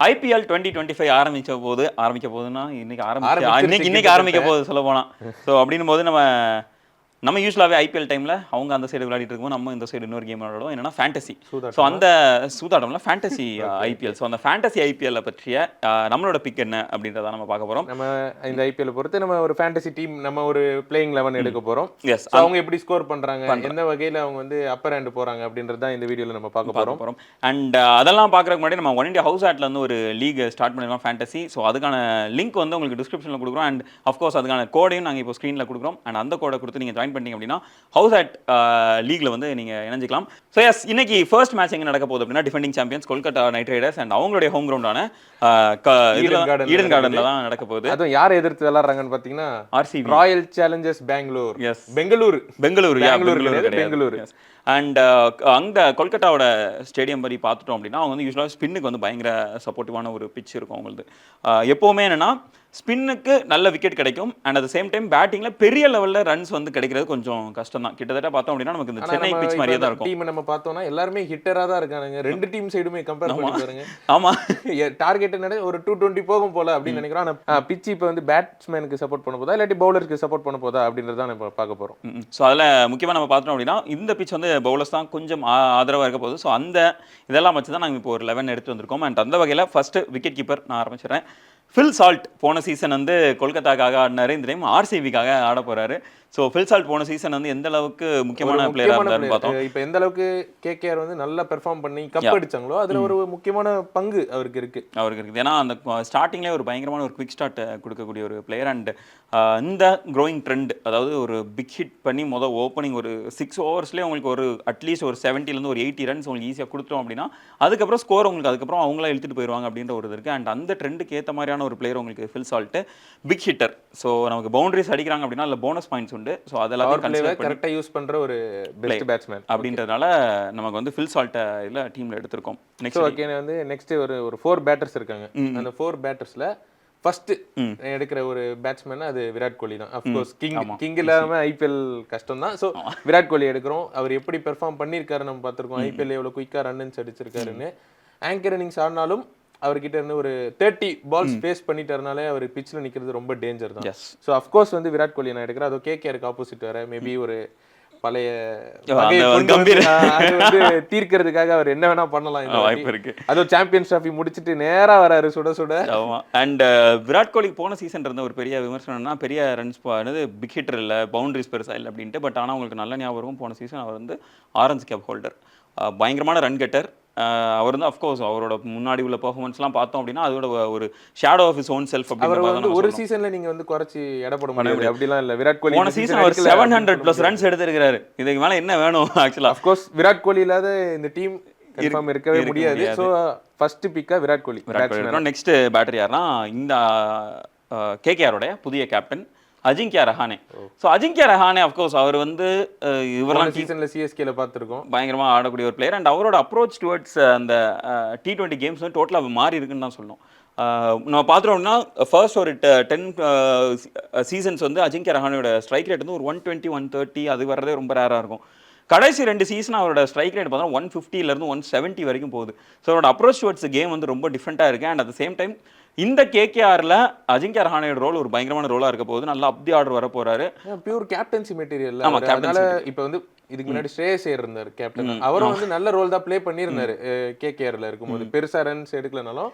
IPL twenty twenty five ஆரம்பிக்க போது ஆரம்பிக்க போகுதுன்னா இன்னைக்கு ஆரம்பிச்சிருச்சு இன்னைக்கு இன்னைக்கு ஆரம்பிக்க போகுது சொல்ல போனா. ஸோ அப்படின்னும் போது நம்ம நம்ம யூஸ்வலாகவே ஐபிஎல் டைமில் அவங்க அந்த சைடு விளையாடிட்டு இருக்கும்போது நம்ம இந்த சைடு இன்னொரு கேம் விளையாடுவோம். என்னன்னா ஃபேண்டசி ஸோ அந்த சூதாட்டம்ல ஃபேண்டசி ஐபிஎல் ஸோ அந்த ஃபேண்டசி ஐபிஎல்ல பற்றிய அஹ், நம்மளோட பிக் என்ன அப்படின்றத நம்ம பார்க்க போறோம். நம்ம இந்த ஐபிஎல் பொறுத்து நம்ம ஒரு ஃபேண்டசி டீம் நம்ம ஒரு பிளேயிங் லெவன் எடுக்க போறோம். எஸ் அவங்க எப்படி ஸ்கோர் பண்றாங்க? எந்த வகையில அவங்க வந்து அப்பர் ஹேண்ட் போறாங்க அப்படின்றது தான் இந்த வீடியோல நம்ம பார்க்க பார்க்க போகிறோம் அண்ட் அதெல்லாம் பார்க்குறதுக்கு முன்னாடி நம்ம ஒன் இண்டியா ஹவுஸ் ஆட்ல இருந்து ஒரு லீக் ஸ்டார்ட் பண்ணிருக்கோம் ஃபேண்டசி ஸோ அதுக்கான லிங்க் வந்து உங்களுக்கு டிஸ்கிரிப்ஷனில் கொடுக்குறோம். அண்ட் அஃப்கோர்ஸ் அதுக்கான கோடையும் நாங்கள் இப்போ ஸ்க்ரீனில் கொடுக்குறோம். அண்ட் அந்த கோடை கொடுத்து நீங்கள் ஜாயின் பண்ணீங்க அப்படின்னா ஹவுஸ் ஆட் லீக்ல வந்து நீங்கள் இணைஞ்சிக்கலாம். ஸோ எஸ் இன்னைக்கு ஃபர்ஸ்ட் மேட்ச் எங்கே நடக்க போகுது அப்படின்னா defending champions Kolkata knight riders and அவங்களுடைய ஹோம் கிரவுண்டான ஈடன் கார்டனில் தான் நடக்க போகுது. அதுவும் யாரை எதிர்த்து விளையாடுறாங்கன்னு பாத்தீங்கன்னா RCB royal challengers Bangalore Yes. Bangalore. Bengaluru Bengaluru Bengaluru. And அங்க கொல்கத்தாவோட ஸ்டேடியம் படி பார்த்துட்டோம் அப்படின்னா அவங்க வந்து யூஸ்வலாக ஸ்பின்னுக்கு வந்து பயங்கர சப்போர்ட்டிவான ஒரு பிச் இருக்கும் அவங்களது. அஹ், எப்பவுமே என்னன்னா ஸ்பின்னுக்கு நல்ல விக்கெட் கிடைக்கும். அண்ட் அட் சேம் டைம் பேட்டிங்ல பெரிய லெவல்ல ரன்ஸ் வந்து கிடைக்கிறது கொஞ்சம் கஷ்டம் தான் கிட்டத்தட்ட பார்த்தோம் அப்படின்னா நமக்கு இந்த சென்னை பிச் மாதிரியே தான் இருக்கும். டீம் நம்ம பார்த்தோம்னா எல்லாருமே ஹிட்டரா தான் இருக்கானுங்க. ரெண்டு டீம் சைடுமே கம்பேர் பண்ணி பாருங்க. ஆமா. டார்கெட் என்னது? ஒரு டூ டுவெண்ட்டி போகும் போல அப்படின்னு நினைக்கிறோம். ஆனா பிச் இப்போ வந்து பேட்ஸ்மேனுக்கு சப்போர்ட் பண்ண போதா இல்லாட்டி பவுலருக்கு சப்போர்ட் பண்ண போதா அப்படின்றத நம்ம பார்க்க போறோம். ஸோ அதில் முக்கியமாக நம்ம பார்த்தோம் அப்படின்னா இந்த பிச் வந்து பவுலர்ஸ் தான் கொஞ்சம் ஆ- ஆதரவா இருக்க போகுது. ஸோ அந்த இதெல்லாம் வச்சு தான் நாங்கள் இப்போ ஒரு லெவன் எடுத்து வந்திருக்கோம். அண்ட் அந்த வகையில் ஃபர்ஸ்ட் விக்கெட் கீப்பர் நான் ஆரம்பிச்சிடுறேன். ஃபில் சால்ட் போன சீசன் வந்து கொல்கத்தாக்காக ஆடினாரு. இந்த டைம் ஆர்சிபிக்காக ஆட போறாரு. ஸோ ஃபில் சால்ட் போன சீசன் வந்து எந்த அளவுக்கு முக்கியமான பிளேயராக இருந்தாருன்னு பார்த்தோம். இப்ப எந்த அளவுக்கு கேகேஆர் வந்து நல்லா பெர்ஃபார்ம் பண்ணி கப் அடிச்சாங்களோ அதுல ஒரு முக்கியமான பங்கு அவருக்கு இருக்கு. அவருக்கு இருக்குது ஏன்னா அந்த ஸ்டார்டிங்லேயே ஒரு பயங்கரமான ஒரு குவிக் ஸ்டார்ட் கொடுக்கக்கூடிய ஒரு பிளேயர் அண்ட் இந்த க்ரோயிங் ட்ரெண்ட் அதாவது ஒரு பிக் ஹிட் பண்ணி மொதல் ஓப்பனிங் ஒரு சிக்ஸ் ஓவர்ஸ்லேயே உங்களுக்கு ஒரு அட்லீஸ்ட் ஒரு 70 ல இருந்து ஒரு எயிட்டி ரன்ஸ் உங்களுக்கு ஈஸியாக கொடுத்தோம் அப்படின்னா அதுக்கப்புறம் ஸ்கோர் உங்களுக்கு அதுக்கப்புறம் அவங்களா இழுத்துட்டு போயிடுவாங்க அப்படின்ற ஒரு இது இருக்குது அண்ட் அந்த ட்ரெண்டுக்கு ஏற்ற மாதிரியான ஒரு பிளேயர் உங்களுக்கு Phil salt big hitter so நமக்கு பவுண்டரிஸ் அடிக்கிறாங்க அப்படின்னா அதில் போனஸ் பாயிண்ட்ஸ் உண்டு. ஸோ அதெல்லாம் பவர் பிளேவை கன்சிடர் பண்ணி கரெக்டா யூஸ் பண்ற ஒரு பெஸ்ட் பேட்ஸ்மேன் அப்படின்றதுனால நமக்கு வந்து ஃபில் சால்ட்டை இதில் டீமில் எடுத்திருக்கோம். நெக்ஸ்ட் ஓகே வந்து நெக்ஸ்ட் ஒரு ஒரு ஃபோர் பேட்டர்ஸ் இருக்காங்க. அந்த ஃபோர் பேட்டர்ஸ்ல ஃபர்ஸ்ட் எடுக்கிற ஒரு பேட்ஸ்மேன் அது விராட் கோலி தான். அஃப்கோர்ஸ் கிங் கிங் இல்லாம ஐபிஎல் கஷ்டம் தான். ஸோ விராட் கோலி எடுக்கிறோம். அவர் எப்படி பெர்ஃபார்ம் பண்ணியிருக்காரு நம்ம பார்த்திருக்கோம். ஐபிஎல் எவ்வளவு குயிக்கா ரன்ஸ் அடிச்சிருக்காருன்னு. ஆங்கர் இன்னிங்ஸ் ஆடினாலும் அவர்கிட்ட இருந்து ஒரு தேர்ட்டி பால்ஸ் ஃபேஸ் பண்ணிட்டாருனாலே அவர் பிச்சில் நிக்கிறது ரொம்ப டேஞ்சர் தான். ஸோ அஃப்கோர்ஸ் வந்து விராட் கோலி நான் எடுக்கிறேன். அது கேகேருக்கு ஆப்போசிட் வேற. மேபி ஒரு பழைய அது தீர்க்கறதுக்காக அவர் என்ன வேணா பண்ணலாம். வாய்ப்பு இருக்கு. அதுவும் சாம்பியன்ஸ் ட்ராஃபி முடிச்சிட்டு நேரா வராரு சுட சுட. அண்ட் விராட் கோலிக்கு போன சீசன் இருந்த ஒரு பெரிய விமர்சனம்னா பெரிய ரன்ஸ் என்னது பிக் ஹிட்டர் இல்லை பவுண்டரிஸ் பெருசா இல்லை அப்படின்ட்டு பட் ஆனால் உங்களுக்கு நல்ல ஞாபகம் போன சீசன் அவர் வந்து ஆரஞ்சு கேப் ஹோல்டர் பயங்கரமான ரன் கெட்டர் அவர் வந்து அஃப்கோர்ஸ் அவரோட முன்னாடி உள்ள பெர்ஃபார்மன்ஸ்லாம் பார்த்தோம் அப்படின்னா அதோட ஒரு shadow of his own self அப்படின்னு ஒரு சீசன்ல நீங்க வந்து குறைச்சி எடை போட முடியாது. அப்படிலாம் இல்ல. விராட் கோலி போன சீசன் அவர் செவன் ஹண்ட்ரட் ப்ளஸ் ரன்ஸ் எடுத்திருக்கிறாரு. இதுக்கு மேல என்ன வேணும் ஆக்சுவலா அஃப்கோர்ஸ் விராட் கோலி இல்லாத இந்த டீம் கன்ஃபார்ம் இருக்கவே இருக்க முடியாது. ஸோ ஃபர்ஸ்ட் பிக்கா விராட் கோலி. விராட் கோலி. நெக்ஸ்ட் பேட்டரி யாருன்னா இந்த கேகேஆரோடைய புதிய captain Ajinkya Rahane. So Ajinkya Rahane of course அவர் வந்து இவரெல்லாம் சீசன்ல சிஎஸ்கேல பார்த்திருக்கோம். பயங்கரமாக ஆடக்கூடிய ஒரு பிளேயர் அண்ட் அவரோட அப்ரோச் டுவர்ட்ஸ் அந்த டி டுவெண்ட்டி கேம்ஸ் வந்து டோட்டலாக மாறி இருக்குன்னு தான் சொல்லணும். நம்ம பார்த்துட்டோம்னா ஃபர்ஸ்ட் ஒரு டென் சீசன்ஸ் வந்து அஜிங்கிய ரஹானோட ஸ்ட்ரைக் ரேட் வந்து ஒரு ஒன் டுவெண்ட்டி ஒன் தேர்ட்டி அது வர்றதே ரொம்ப ரேராக இருக்கும். கடைசி ரெண்டு சீசன் அவரோட ஸ்ட்ரைக் ரேட் பார்த்தா ஒன் ஃபிஃப்டிலேருந்து ஒன் செவன்ட்டி வரைக்கும் போகுது. ஸோ அவரோட அப்ரோச் டுவர்ட்ஸ் கேம் வந்து ரொம்ப டிஃப்ரெண்ட்டாக இருக்குது அண்ட் அட் சேம் டைம் இந்த கேகேஆரில் அஜிங்கிய ரஹானோட ரோல் ஒரு பயங்கரமான ரோலாக இருக்க போகுது. நல்லா அப்தி ஆர்டர் வர போறாரு. பியூர் கேப்டன்சி மெட்டீரியல் ஆமா, அதனால இப்போ வந்து இதுக்கு முன்னாடி ஸ்ரேயஸ் இருந்தார் கேப்டன் அவரும் வந்து நல்ல ரோல் தான் ப்ளே பண்ணியிருந்தாரு கேகேஆர்ல இருக்கும்போது. பெருசா ரன்ஸ் எடுக்கலனாலும்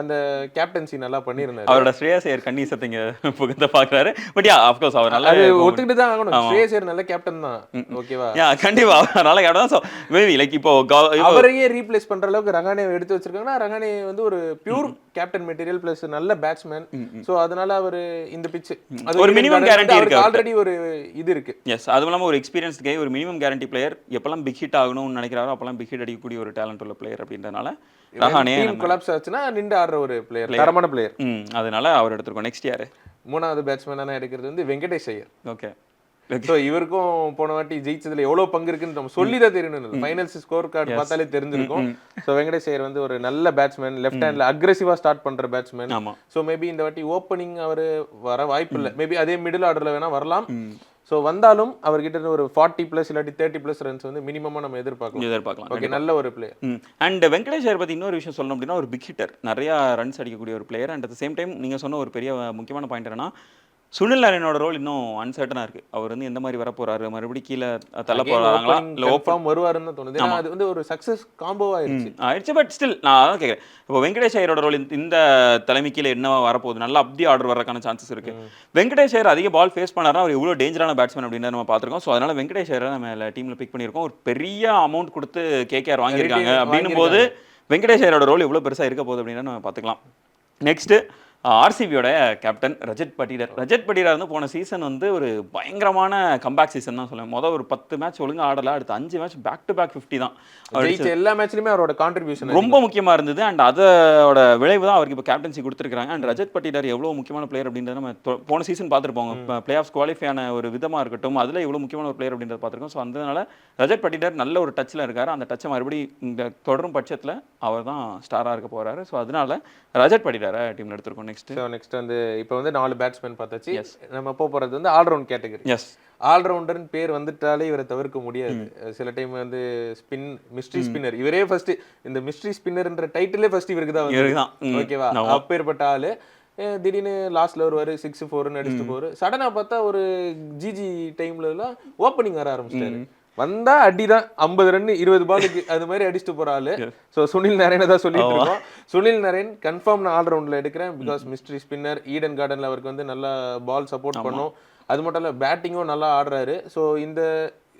அந்த கேப்டன்சி நல்லா பண்ணியிருந்தாரு. அவரோட ஸ்ரேயஸ் ஐயர் கண்ணீசத்தைங்க புகுந்த பார்க்குறாரு. பட் யா அஃப்கோர்ஸ் அவர் நல்லா ஒத்துக்கிட்டு தான் ஆகணும். ஸ்ரேயஸ் ஐயர் நல்ல கேப்டன் தான். ஓகேவா யா கண்டிப்பா. அவர் நல்ல கேப்டன் ஸோ மேபி லைக் இப்போ அவரையே ரீப்ளேஸ் பண்ற அளவுக்கு ரங்கானே எடுத்து வச்சிருக்காங்கன்னா ரங்கானே வந்து ஒரு பியூர் கேப்டன் மெட்டீரியல் பிளஸ் நல்ல பேட்ஸ்மேன் சோ அதனால அவர் இந்த பிச் ஒரு minimum guarantee இருக்கு. ஆல்ரெடி ஒரு இது இருக்கு. எஸ் அதுவும் இல்லாமல் ஒரு எக்ஸ்பீரியன்ஸ் கை ஒரு மினிமம் கேரண்டி பிளேயர் எப்பெல்லாம் பிக் ஹிட் ஆகணும்னு நினைக்கிறாரோ அப்பெல்லாம் பிக் ஹிட் அடிக்கக்கூடிய ஒரு டேலண்ட் உள்ள பிளேயர் அப்படின்றனால டீம் நம்ம- கொலாப்ஸ் ஆச்சுன்னா நின்று ஆடுற ஒரு பிளேயர் தரமான பிளேயர் அதனால அவர் எடுத்திருக்கோம். நெக்ஸ்ட் யாரு? மூணாவது பேட்ஸ்மேனான எடுக்கிறது வந்து வெங்கடேஷ் ஐயர். ஓகே ஸோ இவருக்கும் போன வாட்டி ஜெயிச்சதுல எவ்வளவு பங்கு இருக்குன்னு நம்ம சொல்லி தான் தெரியணும் ஃபைனல்ஸ் ஸ்கோர் கார்டு பார்த்தாலே தெரிஞ்சிருக்கும். ஸோ வெங்கடேஷ் ஐயர் வந்து ஒரு நல்ல பேட்ஸ்மேன் லெஃப்ட் ஹேண்ட்ல அக்ரெசிவா ஸ்டார்ட் பண்ற பேட்ஸ்மேன் ஸோ மேபி இந்த வாட்டி ஓப்பனிங் அவர் வர வாய்ப்பு இல்லை. மேபி அதே மிடில் ஆர்டர்ல வேணா வரலாம். ஸோ வந்தாலும் அவர்கிட்ட இருந்து ஒரு ஃபார்ட்டி ப்ளஸ் இல்லாட்டி தேர்ட்டி ப்ளஸ் ரன்ஸ் வந்து மினிமமாக நம்ம எதிர்பார்க்கலாம். எதிர்பார்க்கலாம் ஓகே நல்ல ஒரு பிளேயர் அண்ட் வெங்கடேஷ் ஐயர் பற்றி இன்னொரு விஷயம் சொல்லணும் அப்படின்னா ஒரு பிக் ஹிட்டர் நிறையா ரன்ஸ் அடிக்கக்கூடிய ஒரு player and at same time நீங்கள் சொன்ன ஒரு பெரிய முக்கியமான பாயிண்ட் என்னன்னா சுனில் நாராயணோட ரோல் இன்னும் அன்சர்டனாக இருக்குது அவர் வந்து எந்த மாதிரி வர போறாரு மறுபடியும் கீழே தள்ள போறாங்களா? இல்லை ஓப்பன் வருவாருன்னு தோணுது. அது வந்து ஒரு சக்ஸஸ் காம்போ ஆயிருச்சு ஆயிடுச்சு. பட் ஸ்டில் நான் அதான் கேட்குறேன் இப்போ வெங்கடேஷ் ஐயரோட ரோல் இந்த தலைமை கீழே என்னவா வரப்போகுது? நல்லா அப்படி ஆர்டர் வரக்கான சான்சஸ் இருக்கு. வெங்கடேஷ் ஐயர் அதிக பால் ஃபேஸ் பண்ணாரா அவர் இவ்வளோ டேஞ்சரான பேட்ஸ்மேன் அப்படின்னு நம்ம பார்த்துருக்கோம். ஸோ அதனால வெங்கடேஷ் ஐயரை நம்ம டீமில் பிக் பண்ணியிருக்கோம். ஒரு பெரிய அமௌண்ட் கொடுத்து கேகேஆர் வாங்கியிருக்காங்க. அப்படின்னும் போது வெங்கடேஷ் ஐயரோட ரோல் எவ்வளோ பெருசாக இருக்க போகுது அப்படின்னு நம்ம பார்த்துக்கலாம். நெக்ஸ்ட்டு ஆர்சிபியோட கேப்டன் ரஜத் பட்டிடர் ரஜத் பட்டிடர் வந்து போன சீசன் வந்து ஒரு பயங்கரமான கம்பேக் சீசன் தான் சொல்லுவேன். மொதல் ஒரு பத்து மேட்ச் ஒழுங்கா ஆடல அடுத்த அஞ்சு match back to back fifty தான். எல்லா மேட்ச்லயுமே அவரோட கான்ட்ரிபியூஷன் ரொம்ப முக்கியமா இருந்தது. அண்ட் அதோட விளைவு தான் அவருக்கு இப்போ கேப்டன்சி கொடுத்துருக்காங்க அண்ட் ரஜத் பட்டிதார் எவ்வளோ முக்கியமான பிளேயர் அப்படின்றத நம்ம போன சீசன் பார்த்துருப்போங்க பிளே ஆஃப்ஸ் குவாலிஃபை ஆன ஒரு விதமா இருக்கட்டும் அதுல எவ்வளோ முக்கியமான ஒரு பிளேயர் அப்படின்றத பார்த்துருக்கோம். ஸோ அதனால ரஜத் பட்டிதார் நல்ல ஒரு டச்சில் இருக்காரு. அந்த டச்சை மறுபடியும் இந்த தொடரும் பட்சத்தில் அவர் தான் ஸ்டாராக இருக்க போறாரு. ஸோ அதனால ரஜத் பட்டிதாரை டீம்ல எடுத்திருக்கோம். நெக்ஸ்ட் ஸோ நெக்ஸ்ட் வந்து இப்போ வந்து நாலு பேட்ஸ்மேன் பார்த்தாச்சு. நம்ம போக போறது வந்து ஆல்ரவுண்ட் கேட்டகரி எஸ் ஆல்ரவுண்டர்னு பேர் வந்துட்டாலே இவரை தவிர்க்க முடியாது. சில டைம் வந்து ஸ்பின் மிஸ்ட்ரி ஸ்பின்னர் இவரே ஃபர்ஸ்ட் இந்த மிஸ்ட்ரி ஸ்பின்னர்ன்ற டைட்டிலே ஃபர்ஸ்ட் இவருக்கு தான். ஓகேவா அப்பேற்பட்ட ஆளு. திடீர்னு லாஸ்ட்ல வருவாரு சிக்ஸ் ஃபோர்னு அடிச்சுட்டு போரு சடனா பார்த்தா ஒரு ஜிஜி டைம்ல எல்லாம் ஓப்பனிங் வர ஆரம்பிச்சிட்டாரு. வந்தா அடிதான். ஐம்பது ரன் இருபது பாலுக்கு அது மாதிரி அடிச்சுட்டு போற ஆளு. ஸோ சுனில் நரேனை தான் சொல்லிட்டு இருக்கோம். சுனில் நரேன் கன்ஃபார்ம் நான் ஆல்ரவுண்ட்ல எடுக்கிறேன். பிகாஸ் மிஸ்ட்ரி ஸ்பின்னர் ஈடன் கார்டன்ல அவருக்கு வந்து நல்லா பால் சப்போர்ட் பண்ணும். அது மட்டும் இல்ல பேட்டிங்கும் நல்லா ஆடுறாரு. ஸோ இந்த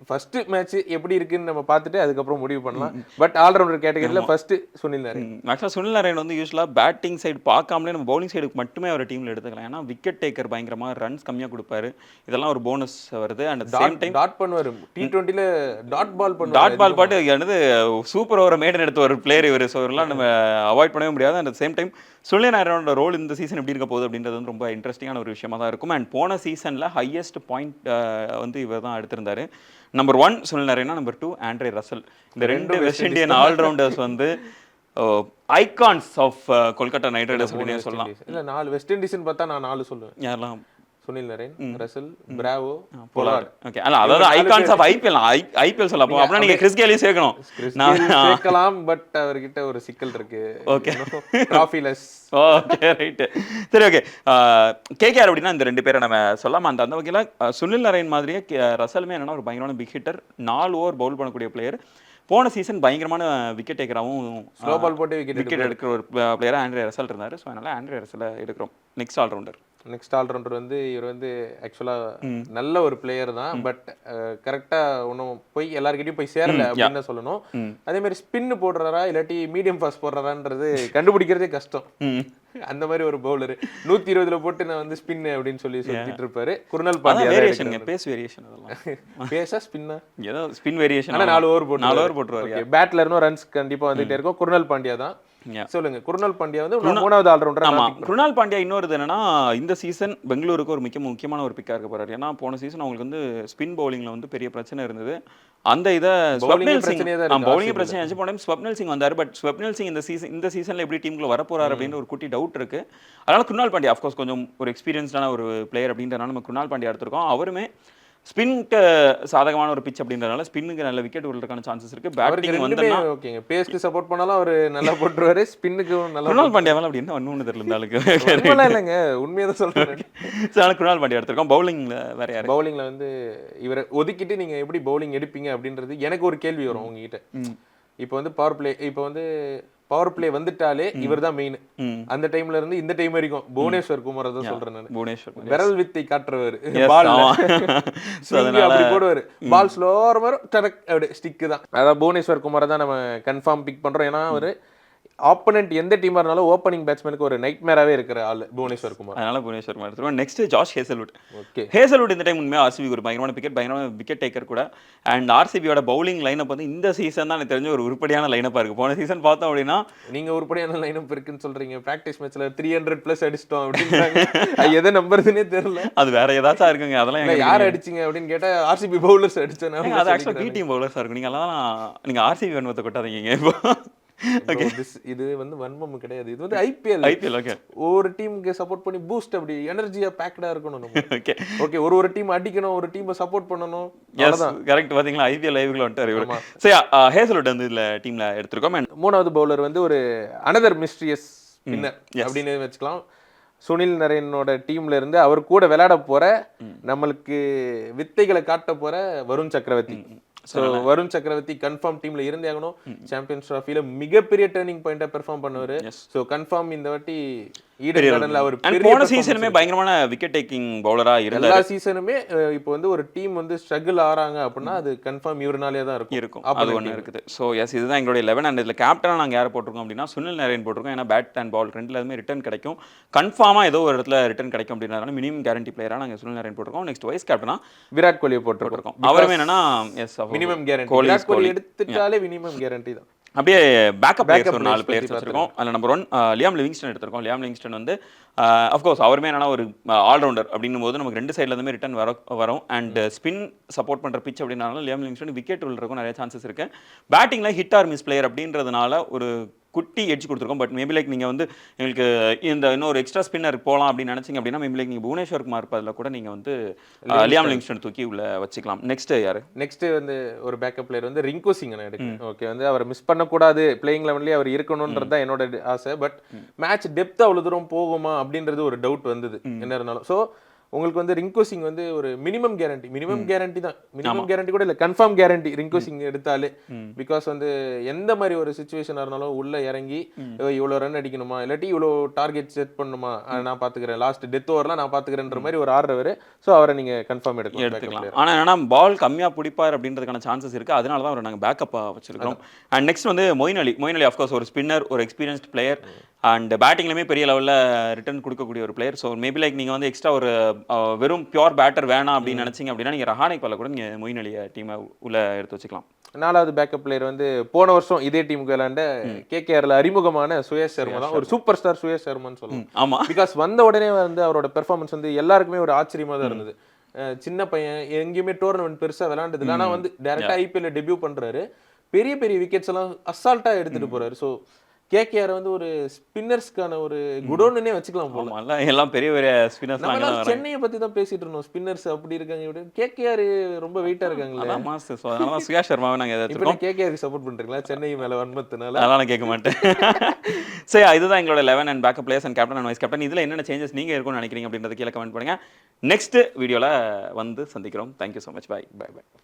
ஃபர்ஸ்ட் மேட்ச் எப்படி இருக்குன்னு நம்ம பார்த்துட்டு அதுக்கப்புறம் முடிவு பண்ணலாம். பட் ஆல்ரவுண்டர் கேட்டகரியில ஃபர்ஸ்ட் சுனில் நரேன் ஆக்சுவலாக சுனில் நாராயண் வந்து யூஸ்வலாக பேட்டிங் சைடு பார்க்காமலே நம்ம பவுலிங் சைடுக்கு மட்டுமே அவர் டீமில் எடுத்துக்கலாம். ஏன்னா விக்கெட் டேக்கர் பயங்கரமாக ரன்ஸ் கம்மியாக கொடுப்பாரு. இதெல்லாம் ஒரு போனஸ் வருது. அண்ட் சேம் டைம் டாட் பண்ணுவாரு. டி டுவெண்ட்டில டாட் பால் பண்ணுவாரு. டாட் பால் பாட்டு என்னது சூப்பர் ஓவரை மேடன் எடுத்த ஒரு பிளேயர் இவர். ஸோ இவரெல்லாம் நம்ம அவாய்ட் பண்ணவே முடியாது. அண்ட் சேம் டைம் சுனில் நாராயணோட ரோல் இந்த சீசன் எப்படி இருக்க போகுது அப்படின்றது வந்து ரொம்ப இன்ட்ரெஸ்டிங்கான ஒரு விஷயமா தான் இருக்கும். அண்ட் போன சீசனில் ஹையஸ்ட் பாயிண்ட் வந்து இவர் தான் எடுத்திருந்தாரு. Number one Narayana number two Andre Russell இந்த ரெண்டு வெஸ்ட் இண்டியன் ஆல்ரவுண்டர்ஸ் வந்து icons of Kolkata knight riders அப்படின்னு சொல்லலாம். இல்ல நாலு வெஸ்ட் இண்டீஸ்னு பார்த்தா நான் நாலு சொல்லுவேன். யாரெல்லாம்? Sunil Narine Russell Bravo Pollard. Okay. அல்ல அதாவது ஐகான்ஸ் ஆஃப் ஐபிஎல் ஐபிஎல் சொல்ல அப்போ அப்படின்னா நீங்க கிறிஸ் கேலியும் சேர்க்கணும். நான் சேர்க்கலாம் பட் அவர்கிட்ட ஒரு சிக்கல் இருக்கு. Okay. டிராஃபிலஸ் ஓகே ரைட்டு சரி ஓகே. கேகேஆர் அப்படின்னா இந்த ரெண்டு பேரை நம்ம சொல்லாம அந்த அந்த வகையில் சுனில் நரேன் மாதிரியே ரசலுமே என்னன்னா ஒரு பயங்கரமான பிக் ஹிட்டர் நாலு ஓவர் பவுல் பண்ணக்கூடிய பிளேயர் போன சீசன் பயங்கரமான விக்கெட் டேக்கராகவும் ஸ்லோ பால் போட்டு விக்கெட் எடுக்கிற ஒரு பிளேயராக ஆண்ட்ரே ரசல் இருந்தார். ஸோ அதனால ஆண்ட்ரே ரசலை எடுக்கிறோம். நெக்ஸ்ட் ஆல்ரவுண்டர் நெக்ஸ்ட் ஆல்ரவுண்டர் வந்து இவர் வந்து ஆக்சுவலா நல்ல ஒரு பிளேயர் தான். பட் கரெக்டா ஒன்றும் போய் எல்லார்கிட்டயும் போய் சேரல அப்படின்னு சொல்லணும். அதே மாதிரி ஸ்பின் போடுறாரா இல்லாட்டி மீடியம் ஃபாஸ்ட் போடுறாரான்றது கண்டுபிடிக்கிறதே கஷ்டம். அந்த மாதிரி ஒரு பவுலர் நூத்தி இருபதுல போட்டு நான் வந்து ஸ்பின் அப்படின்னு சொல்லி சொல்லிட்டு இருப்பாரு. Krunal Pandya variation pace variation அதெல்லாம். பேசா ஸ்பின்னா ஏதோ ஸ்பின் வேரியேஷன் ஆனா நாலு ஓவர் போட்டு நாலு ஓவர் போட்டுருவாரு பேட்ல இருந்தும் ரன்ஸ் கண்டிப்பா வந்துட்டே இருக்கும். குருணல் பாண்டியா தான். சொல்லுங்க. குருணல் பாண்டியா வந்து மூணாவது ஆல்ரவுண்டர் ஆமா குருணால் பாண்டியா இன்னொரு என்னன்னா இந்த சீசன் பெங்களூருக்கு ஒரு முக்கிய முக்கியமான ஒரு பிக்கா இருக்க போறாரு. ஏன்னா போன சீசன் அவங்களுக்கு வந்து ஸ்பின் பவுலிங்ல வந்து பெரிய பிரச்சனை இருந்தது. அந்த இதை ஸ்வப்னில் சிங் பவுலிங் பிரச்சனை ஆச்சு போன டைம் ஸ்வப்னில் சிங் வந்தாரு. பட் ஸ்வப்னில் சிங் இந்த சீசன் இந்த சீசன்ல எப்படி டீமுக்குள்ள வர போறாரு அப்படின்னு ஒரு குட்டி டவுட் இருக்கு. அதனால குருணால் பாண்டியா அஃப்கோர்ஸ் கொஞ்சம் ஒரு எக்ஸ்பீரியன்ஸ்டான ஒரு பிளேயர் அப்படின்றனால நம்ம குருணால் பாண்டியா எடுத்திருக்கோம். அவருமே ஸ்பின்க்கு சாதகமான ஒரு பிச் அப்படின்றனால ஸ்பின்னுக்கு நல்ல விக்கெட் விடுறதுக்கான சான்சஸ் இருக்கு. பேட்டிங் வந்து ஓகேங்க பேஸ்க்கு சப்போர்ட் பண்ணாலும் அவர் நல்லா போட்டுருவாரு. ஸ்பின்னுக்கும் நல்லா குருணால் பாண்டியா மேல அப்படி என்ன ஒன்று தெரியல உண்மைலாம் இல்லைங்க. உண்மையை தான் ஸோ அதனால குருணால் பாண்டியா எடுத்திருக்கோம். பவுலிங்ல வேற யாரு? பவுலிங்ல வந்து இவரை ஒதுக்கிட்டு நீங்க எப்படி பவுலிங் எடுப்பீங்க அப்படின்றது எனக்கு ஒரு கேள்வி வரும் உங்ககிட்ட. இப்போ வந்து பவர் பிளே இப்போ வந்து பவர் பிளே வந்துட்டாலே இவர் தான் மெயின். அந்த டைம்ல இருந்து இந்த டைம் வரைக்கும் புவனேஸ்வர் குமார் தான் சொல்றேன் நான். புவனேஸ்வர் விரல் வித்தை காட்டுறவர். பால் அப்படி போடுவாரு. பால் ஸ்லோர் வரும் டடக் அப்படி ஸ்டிக் தான். அதான் புவனேஸ்வர் குமாரை தான் நம்ம கன்ஃபார்ம் பிக் பண்றோம். ஏன்னா அவரு ஆப்போனன்ட் எந்த டீமா இருந்தாலும் ஓப்பனிங் பேட்ஸ்மேனுக்கு ஒரு நைட் மேராவே இருக்கிற ஆள் புவனேஸ்வர் குமார். அதனால புவனேஸ்வர் எடுத்துருவோம். Next Josh Hazlewood okay Hazlewood இந்த டைம் உண்மையாக ஆர்சிபி ஒரு பயங்கரமான விக்கெட் பயங்கரமான விக்கெட் டேக்கர் கூட. அண்ட் ஆர்சிபியோட பவுலிங் லைனப் வந்து இந்த சீசன் தான் எனக்கு தெரிஞ்ச ஒரு உருப்படியான லைனப்பாக இருக்கு. போன சீசன் பார்த்தோம் அப்படின்னா நீங்க உருப்படியான லைனப் இருக்குன்னு சொல்றீங்க. பிராக்டிஸ் மேட்ச்ல த்ரீ ஹண்ட்ரட் பிளஸ் அடிச்சிட்டோம் அப்படின்றாங்க. அது எதை நம்புறதுனே தெரியல. அது வேற ஏதாச்சும் இருக்குங்க. அதெல்லாம் எங்களுக்கு யார் அடிச்சீங்க அப்படின்னு கேட்டா ஆர்சிபி பவுலர்ஸ் அடிச்சேன் ஏங்க, அது ஆக்சுவலாக பி டீம் பவுலர்ஸாக இருக்கும். நீங்கள் அதெல்லாம் நீங்கள் ஆர்சிபி வன்மத்தை கொட்டாதீங்க இப்போ. இது வந்து வன்மம் கிடையாது. இது வந்து ஐபிஎல் ஐபிஎல் ஓகே ஒரு டீமுக்கு சப்போர்ட் பண்ணி பூஸ்ட் அப்படி எனர்ஜியா பேக்டா இருக்கணும் ஓகே ஓகே ஒரு ஒரு டீம் அடிக்கணும் ஒரு டீமை சப்போர்ட் பண்ணணும். கரெக்ட் பாத்தீங்களா? ஐபிஎல் லைவ்ல வந்துட்டாரு இவரு. சரி ஹேசல்வுட் வந்து இதுல டீம்ல எடுத்திருக்கோம். மூணாவது பவுலர் வந்து ஒரு அனதர் மிஸ்ட்ரியஸ் ஸ்பின்னர் அப்படின்னு வச்சுக்கலாம். சுனில் நரேனோட டீம்ல இருந்து அவர் கூட விளையாட போற நம்மளுக்கு வித்தைகளை காட்ட போற வருண் சக்கரவர்த்தி. ஸோ வருண் சக்கரவர்த்தி கன்ஃபார்ம் டீம்ல இருந்தே ஆகணும். சாம்பியன்ஸ் ட்ராஃபில மிகப்பெரிய டேர்னிங் பாயிண்டா பெர்ஃபார்ம் பண்ணுவாரு. ஸோ கன்ஃபார்ம் இந்த வாட்டி போன சீசனுமே பயங்கரமான விக்கெட் டேக்கிங் பவுலரா இருந்தாரு எல்லா சீசனுமே இப்போ வந்து ஒரு டீம் வந்து ஸ்ட்ரகிள் ஆறாங்க அப்படின்னா அது கன்ஃபார்ம் இவருனாலே தான் இருக்கும். இருக்கும். அது ஒன்று இருக்குது. ஸோ எஸ் இதுதான் எங்களுடைய லெவன் அண்ட் இதில் கேப்டனாக நாங்கள் யாரை போட்டிருக்கோம் அப்படின்னா சுனில் நரேன் போட்டிருக்கோம். ஏன்னா பேட் அண்ட் பால் ரெண்டுலேயுமே ரிட்டர்ன் கிடைக்கும். கன்ஃபார்மாக ஏதோ ஒரு இடத்துல ரிட்டர்ன் கிடைக்கும் அப்படின்றதால மினிமம் கேரண்டி பிளேயராக நாங்கள் சுனில் நரேன் போட்டிருக்கோம். நெக்ஸ்ட் வைஸ் கேப்டனா விராட் கோலியை போட்டிருக்கோம். அவருமே என்னன்னா எஸ் மினிமம் கேரண்டி கோலி எடுத்துட்டாலே மினிமம் கேரண்டி தான். அப்படியே பேக்கப் பிளேயர்ஸ் ஒரு நாலு பிளேயர்ஸ் வச்சிருக்கோம். அதில் நம்பர் ஒன் லியாம் லிவிங்ஸ்டன் எடுத்திருக்கோம். லியாம் லிவிங்ஸ்டன் வந்து அஃப்கோர்ஸ் அவருமே என்னன்னா ஒரு ஆல்ரவுண்டர் அப்படின்னும் போது நமக்கு ரெண்டு சைடுல இருந்துமே ரிட்டர்ன் வர வரும். அண்ட் ஸ்பின் சப்போர்ட் பண்ற பிச் அப்படின்னாலும் லியாம் லிவிங்ஸ்டன் விக்கெட் விழுறதுக்கும் நிறைய சான்சஸ் இருக்கு. பேட்டிங்ல ஹிட் ஆர் மிஸ் பிளேயர் அப்படின்றதுனால ஒரு குட்டி எட்ஜ் கொடுத்துருக்கோம். பட் மேபி லைக் நீங்கள் வந்து எங்களுக்கு இந்த இன்னொரு எக்ஸ்ட்ரா ஸ்பின்னர் போகலாம் அப்படின்னு நினைச்சீங்க அப்படின்னா மேபி லைக் நீங்கள் புவனேஸ்வர் குமார் பதில் கூட நீங்கள் வந்து லியாம் லிவிங்ஸ்டன் தூக்கி உள்ள வச்சுக்கலாம். நெக்ஸ்ட் யாரு? நெக்ஸ்ட் வந்து ஒரு பேக்கப் பிளேயர் வந்து ரிங்கு சிங் நான் எடுக்கிறேன். ஓகே வந்து அவரை மிஸ் பண்ணக்கூடாது. பிளேயிங் லெவன்லேயே அவர் இருக்கணுன்றது தான் என்னோட ஆசை. பட் மேட்ச் டெப்த் அவ்வளோ தூரம் போகுமா அப்படின்றது ஒரு டவுட் வந்தது. என்ன இருந்தாலும். ஸோ உங்களுக்கு வந்து ரிங்கு சிங் வந்து ஒரு மினிமம் கேரண்டி மினிமம் கேரண்டி தான். மினிமம் கேரண்டி கூட இல்லை கன்ஃபார்ம் கேரண்டி ரிங்கு சிங் எடுத்தாலே. பிகாஸ் வந்து எந்த மாதிரி ஒரு சுச்சுவேஷனாக இருந்தாலும் உள்ள இறங்கி இவ்வளோ ரன் அடிக்கணுமா? இல்லாட்டி இவ்வளோ டார்கெட் செட் பண்ணணுமா? நான் பார்த்துக்கிறேன் லாஸ்ட் டெத் ஓவர்லாம் நான் பார்த்துக்கிறேன்ற மாதிரி ஒரு ஆடுறவர் ஸோ அவரை நீங்கள் கன்ஃபார்ம் எடுக்கலாம் எடுத்துக்கலாம். player. ஆனா என்னன்னா பால் கம்மியா பிடிப்பார் அப்படின்றதுக்கான சான்சஸ் இருக்கு. அதனால தான் அவர் நாங்கள் பேக்கப்பாக வச்சிருக்கோம் அண்ட் நெக்ஸ்ட் வந்து Moeen Ali Moeen Ali of course ஒரு ஸ்பின்னர் ஒரு எக்ஸ்பீரியன்ஸ்ட் பிளேயர் அண்ட் பேட்டிங்லையுமே பெரிய லெவலில் ரிட்டர்ன் கொடுக்கக்கூடிய ஒரு பிளேயர் ஸோ மேபி லைக் நீங்கள் வந்து எக்ஸ்ட்ரா ஒரு வெறும் பியூர் பேட்டர் வேணாம் அப்படின்னு நினைச்சீங்க அப்படின்னா நீங்கள் ரஹானிக் பால கூட நீங்கள் மொயின் அலியை டீமை உள்ள எடுத்து வச்சுக்கலாம். நாலாவது பேக்கப் பிளேயர் வந்து போன வருஷம் இதே டீமுக்கு விளையாண்ட கேகேஆர்ல அறிமுகமான சுயேஷ் சர்மா தான். ஒரு சூப்பர் ஸ்டார் சுயேஷ் சர்மான்னு சொல்லலாம் ஆமா. பிகாஸ் வந்த உடனே வந்து அவரோட பெர்ஃபார்மன்ஸ் வந்து எல்லாருக்குமே ஒரு ஆச்சரியமா தான் இருந்தது. சின்ன பையன் எங்கேயுமே டோர்னமெண்ட் பெருசா விளையாண்டது இல்லை. ஆனா வந்து டேரக்டா ஐபிஎல்ல டெபியூ பண்றாரு. பெரிய பெரிய விக்கெட்ஸ் எல்லாம் அசால்ட்டா எடுத்துட்டு போறாரு. ஸோ கேகேஆர் வந்து ஒரு ஸ்பின்னர்ஸ்க்கான ஒரு குடோன்னே வச்சுக்கலாம் போல. எல்லாம் பெரிய பெரிய ஸ்பின்னர்ஸ் சென்னையை பத்தி தான் பேசிட்டு இருந்தோம். ஸ்பின்னர்ஸ் அப்படி இருக்காங்க இப்படி கேகேஆர் ரொம்ப வெயிட்டா இருக்காங்களே. மாஸ்டர் ஸோ அதனால தான் சுயா சர்மாவை நாங்கள் எடுத்துருக்கோம் கேகேஆருக்கு சப்போர்ட் பண்றீங்களா? சென்னை மேல வன்மத்தினால? அதெல்லாம் நான் கேட்க மாட்டேன். சரி இதுதான் எங்களோட eleven and backup players and captain and vice captain இதில் என்னென்ன சேஞ்சஸ் நீங்கள் இருக்கும்னு நினைக்கிறீங்க அப்படின்றத கீழே கமெண்ட் பண்ணுங்க. நெக்ஸ்ட் வீடியோவில் வந்து சந்திக்கிறோம். Thank you so much bye bye bye